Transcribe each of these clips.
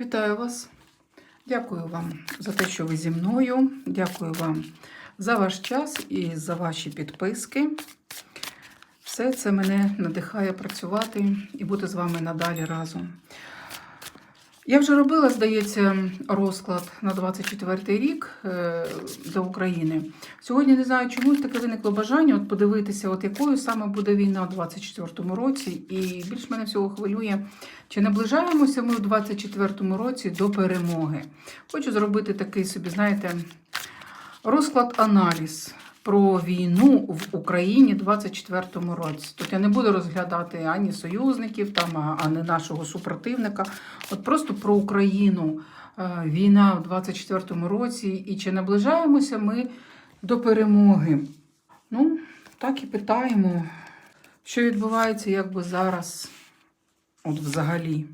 Вітаю вас. Дякую вам за те, що ви зі мною. Дякую вам за ваш час і за ваші підписки. Все це мене надихає працювати і бути з вами надалі разом. Я вже робила, здається, розклад на 24 рік е, для України. Сьогодні не знаю, чому таке виникло бажання от подивитися, от якою саме буде війна у 24 році. І більш мене всього хвилює, чи наближаємося ми у 24 році до перемоги. Хочу зробити такий собі, знаєте, розклад-аналіз про війну в Україні у 24-му році. Тут я не буду розглядати ані союзників, там, ані нашого супротивника. От просто про Україну. Е, Війна у 24-му році, і чи наближаємося ми до перемоги? Ну, так і питаємо, що відбувається якби зараз, от взагалі.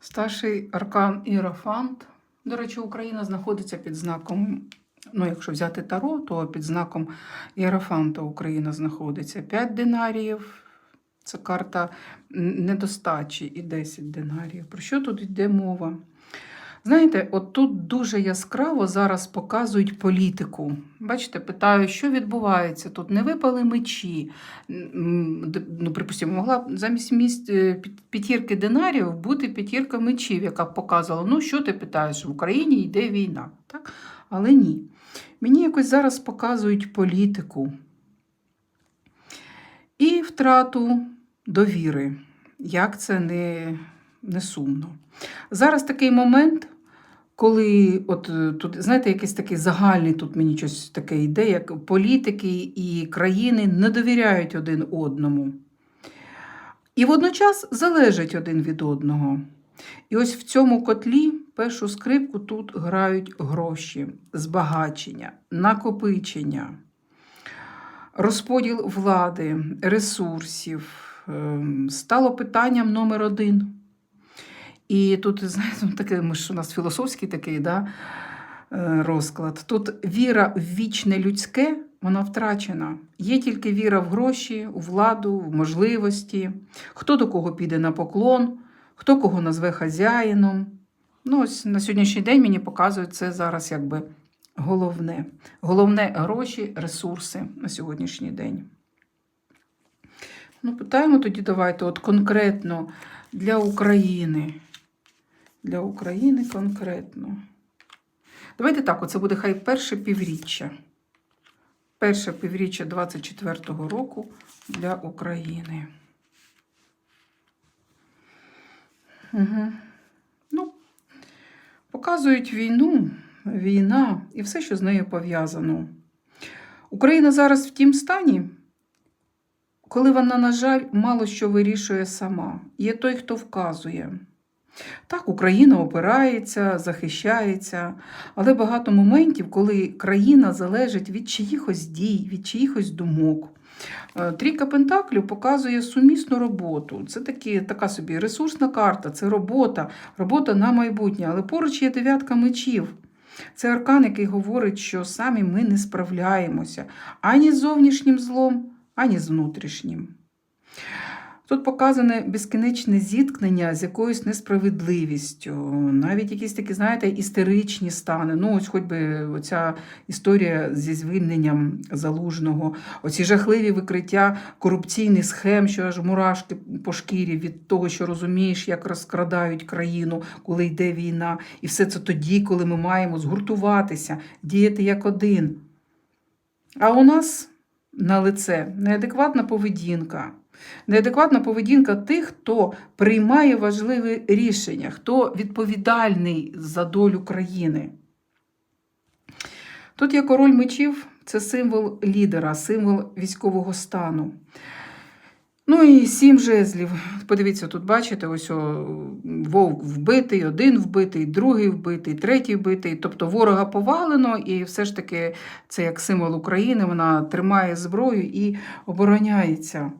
Старший аркан Іерофант. До речі, Україна знаходиться під знаком, ну, якщо взяти Таро, то під знаком Єрофанта Україна знаходиться. 5 динаріїв. Це карта недостачі і 10 динаріїв. Про що тут йде мова? Знаєте, от тут дуже яскраво зараз показують політику. Бачите, питаю, що відбувається? Тут не випали мечі. Ну, припустимо, могла замість місць е, п'ятірки динарів бути п'ятірка мечів, яка б показувала, ну що ти питаєш, в Україні йде війна. Так? Але ні. Мені якось зараз показують політику і втрату довіри. Як це не, не сумно. Зараз такий момент, коли от е, тут, знаєте, якийсь такий загальний тут мені щось таке йде, як політики і країни не довіряють один одному. І водночас залежать один від одного. І ось в цьому котлі першу скрипку тут грають гроші, збагачення, накопичення, розподіл влади, ресурсів. ем, Стало питанням номер один. І тут, знаєте, таке, ми ж у нас філософський такий да, е, розклад. Тут віра в вічне людське, вона втрачена. Є тільки віра в гроші, у владу, в можливості, хто до кого піде на поклон, хто кого назве хазяїном. Ну, ось на сьогоднішній день мені показують це зараз якби головне. Головне гроші, ресурси на сьогоднішній день. Ну, питаємо тоді, давайте, от конкретно для України. Для України конкретно. Давайте так, оце буде хай перше півріччя. Перше півріччя 24-го року для України. Угу. Ну, показують війну, війна і все, що з нею пов'язано. Україна зараз в тім стані, коли вона, на жаль, мало що вирішує сама. Є той, хто вказує. Так, Україна опирається, захищається, але багато моментів, коли країна залежить від чиїхось дій, від чиїхось думок. Е, Трійка Пентаклів показує сумісну роботу. Це такі, така собі ресурсна карта, це робота, робота на майбутнє. Але поруч є дев'ятка мечів. Це аркан, який говорить, що самі ми не справляємося ані з зовнішнім злом, ані з внутрішнім. Тут показане безкінечне зіткнення з якоюсь несправедливістю, навіть якісь такі, знаєте, істеричні стани. Ну, ось хоч би оця історія зі звільненням залужного, оці жахливі викриття корупційних схем, що аж мурашки по шкірі від того, що розумієш, як розкрадають країну, коли йде війна. І все це тоді, коли ми маємо згуртуватися, діяти як один. А у нас на лице неадекватна поведінка. Неадекватна поведінка тих, хто приймає важливі рішення, хто відповідальний за долю країни. Тут є король мечів, це символ лідера, символ військового стану. Ну і сім жезлів. Подивіться, тут бачите, ось о, вовк вбитий, один вбитий, другий вбитий, третій вбитий. Тобто ворога повалено, і все ж таки це як символ України, вона тримає зброю і обороняється.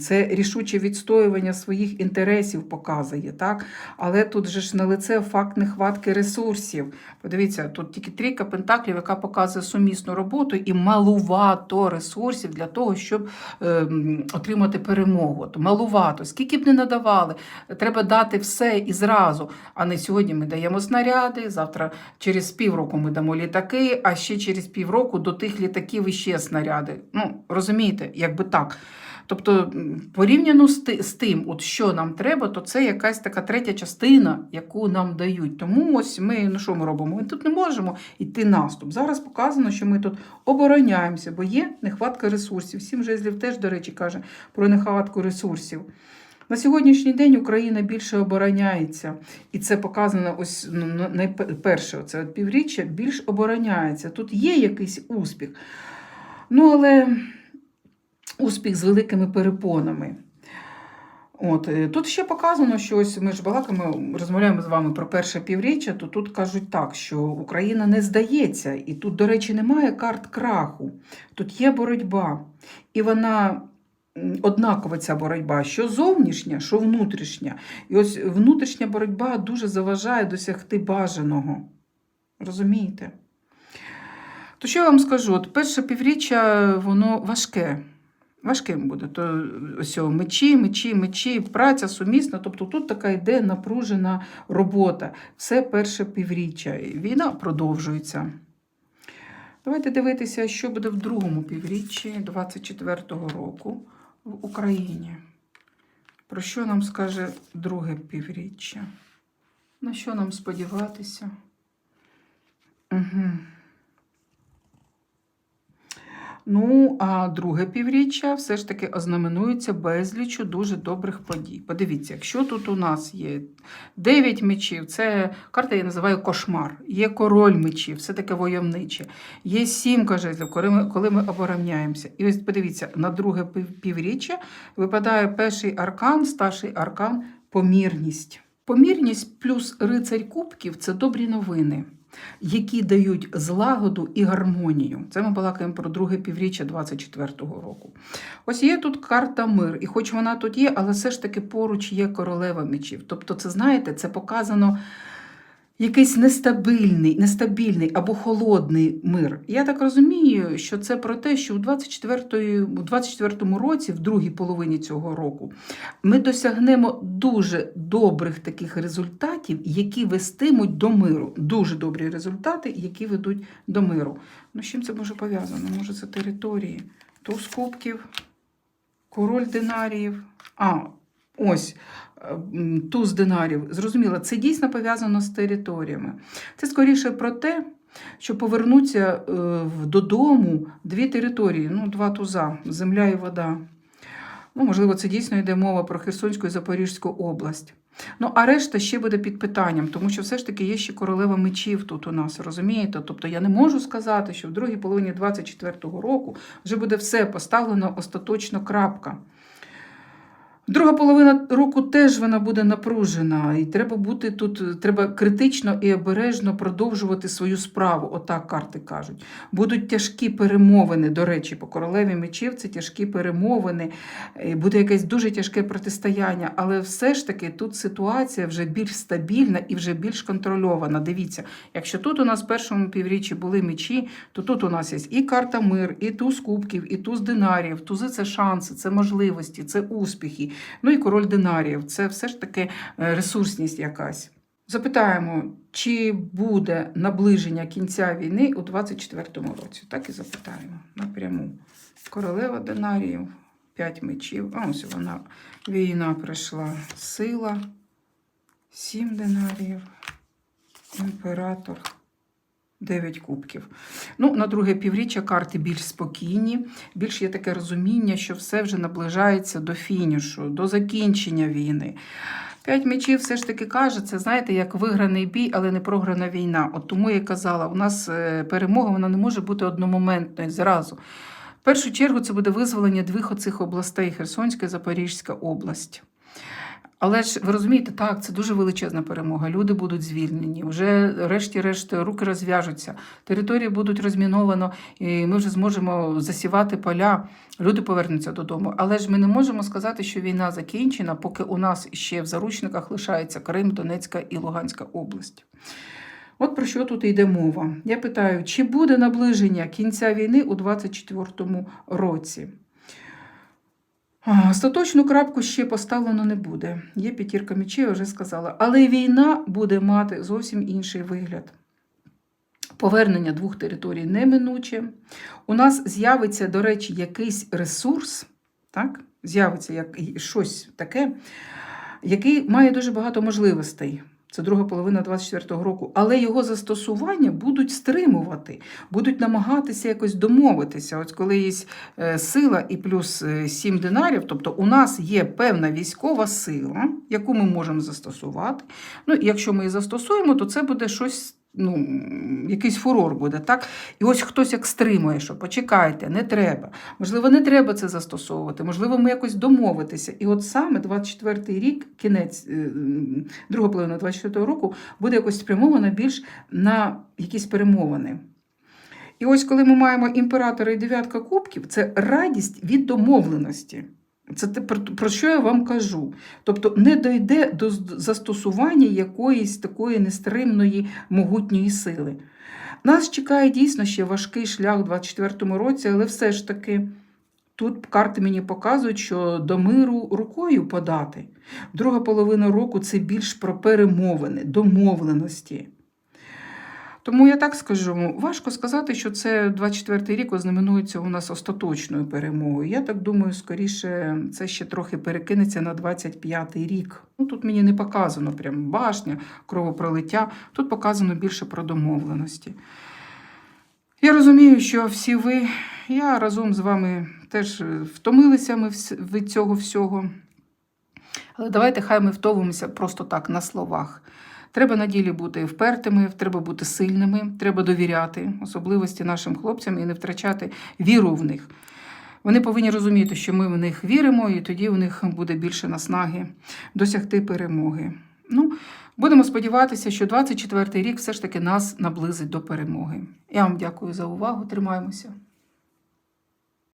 Це рішуче відстоювання своїх інтересів показує, так? Але тут же ж на лице факт нехватки ресурсів. Подивіться, тут тільки трійка пентаклів, яка показує сумісну роботу і малувато ресурсів для того, щоб ем, отримати перемогу. От Малувато, скільки б не надавали, треба дати все і зразу. А не сьогодні ми даємо снаряди, завтра через півроку ми дамо літаки, а ще через півроку до тих літаків іще снаряди. Ну, розумієте, якби так. Тобто, порівняно з, тим, от що нам треба, то це якась така третя частина, яку нам дають. Тому ось ми, ну що ми робимо? Ми тут не можемо йти наступ. Зараз показано, що ми тут обороняємося, бо є нехватка ресурсів. Сім жезлів теж, до речі, каже про нехватку ресурсів. На сьогоднішній день Україна більше обороняється, і це показано ось ну, найперше, це півріччя більш обороняється. Тут є якийсь успіх. Ну, але успіх з великими перепонами. От, е, тут ще показано, що ось ми ж балаками розмовляємо з вами про перше півріччя, то тут кажуть так, що Україна не здається, і тут, до речі, немає карт краху. Тут є боротьба. І вона однакова ця боротьба, що зовнішня, що внутрішня. І ось внутрішня боротьба дуже заважає досягти бажаного. Розумієте? То що я вам скажу? От перше півріччя воно важке. Важким буде. То ось мечі, мечі, мечі, праця сумісна. Тобто тут така йде напружена робота. Все перше півріччя. Війна продовжується. Давайте дивитися, що буде в другому півріччі 24-го року в Україні. Про що нам скаже друге півріччя? На що нам сподіватися? Угу. Ну, а друге півріччя все ж таки ознаменується безлічу дуже добрих подій. Подивіться, якщо тут у нас є 9 мечів, це карта я називаю кошмар. Є король мечів, все таке войовниче. Є сімка жезлів, коли ми, коли ми обороняємося. І ось подивіться, на друге півріччя випадає перший аркан, старший аркан помірність. Помірність плюс рицарь кубків це добрі новини які дають злагоду і гармонію. Це ми балакаємо про друге півріччя 24-го року. Ось є тут карта мир, і хоч вона тут є, але все ж таки поруч є королева мечів. Тобто, це знаєте, це показано якийсь нестабільний, нестабільний або холодний мир. Я так розумію, що це про те, що у 24 у 24-му році, в другій половині цього року, ми досягнемо дуже добрих таких результатів, які вестимуть до миру. Дуже добрі результати, які ведуть до миру. Ну, з чим це може пов'язано? Може, це території, туз кубків, король динаріїв. А, ось е, туз динарів. Зрозуміло, це дійсно пов'язано з територіями. Це скоріше про те, що повернуться е, додому дві території, ну, два туза земля і вода. Ну, можливо, це дійсно йде мова про Херсонську і Запорізьку область. Ну, а решта ще буде під питанням, тому що все ж таки є ще королева мечів тут у нас, розумієте? Тобто я не можу сказати, що в другій половині 24-го року вже буде все поставлено остаточно крапка. Друга половина року теж вона буде напружена, і треба бути тут, треба критично і обережно продовжувати свою справу. Отак карти кажуть. Будуть тяжкі перемовини. До речі, по королеві мечів це тяжкі перемовини, буде якесь дуже тяжке протистояння, але все ж таки тут ситуація вже більш стабільна і вже більш контрольована. Дивіться, якщо тут у нас в першому півріччі були мечі, то тут у нас є і карта мир, і туз кубків, і туз динарів. Тузи це шанси, це можливості, це успіхи. Ну і король динаріїв це все ж таки е, ресурсність якась. Запитаємо, чи буде наближення кінця війни у 24-му році? Так і запитаємо напряму. Королева динаріїв, п'ять мечів. А ось вона війна прийшла. Сила, сім динаріїв, імператор. Дев'ять кубків. Ну, на друге півріччя карти більш спокійні, більш є таке розуміння, що все вже наближається до фінішу, до закінчення війни. П'ять мечів все ж таки каже, це знаєте, як виграний бій, але не програна війна. От тому я казала, у нас е, перемога вона не може бути одномоментною зразу. В першу чергу це буде визволення двох оцих областей Херсонська і Запорізька область. Але ж ви розумієте, так, це дуже величезна перемога. Люди будуть звільнені, вже решті-решт руки розв'яжуться, території будуть розміновано, і ми вже зможемо засівати поля, люди повернуться додому. Але ж ми не можемо сказати, що війна закінчена, поки у нас ще в заручниках лишається Крим, Донецька і Луганська область. От про що тут йде мова. Я питаю, чи буде наближення кінця війни у 2024 році? Остаточну крапку ще поставлено не буде. Є п'ятірка мечей, я вже сказала. Але війна буде мати зовсім інший вигляд. Повернення двох територій неминуче. У нас з'явиться, до речі, якийсь ресурс, так? з'явиться як щось таке, який має дуже багато можливостей. Це друга половина 24-го року, але його застосування будуть стримувати, будуть намагатися якось домовитися. От коли є е, сила і плюс е, 7 динарів, тобто у нас є певна військова сила, яку ми можемо застосувати. Ну, і якщо ми її застосуємо, то це буде щось. Ну, якийсь фурор буде, так? І ось хтось як стримує, що почекайте, не треба. Можливо, не треба це застосовувати, можливо, ми якось домовитися. І от саме 24-й рік, кінець, е, друга половина 24-го року, буде якось спрямована більш на якісь перемовини. І ось коли ми маємо імператора і дев'ятка кубків, це радість від домовленості. Це те, про, що я вам кажу. Тобто не дойде до застосування якоїсь такої нестримної могутньої сили. Нас чекає дійсно ще важкий шлях у 2024 році, але все ж таки тут карти мені показують, що до миру рукою подати. Друга половина року це більш про перемовини, домовленості. Тому я так скажу, важко сказати, що це 24-й рік ознаменується у нас остаточною перемогою. Я так думаю, скоріше це ще трохи перекинеться на 25-й рік. Ну, тут мені не показано прям башня, кровопролиття. Тут показано більше про домовленості. Я розумію, що всі ви, я разом з вами теж втомилися ми від цього всього. Але давайте хай ми втомимося просто так на словах. Треба на ділі бути впертими, треба бути сильними, треба довіряти особливості нашим хлопцям і не втрачати віру в них. Вони повинні розуміти, що ми в них віримо, і тоді у них буде більше наснаги досягти перемоги. Ну, будемо сподіватися, що 24-й рік все ж таки нас наблизить до перемоги. Я вам дякую за увагу. Тримаємося.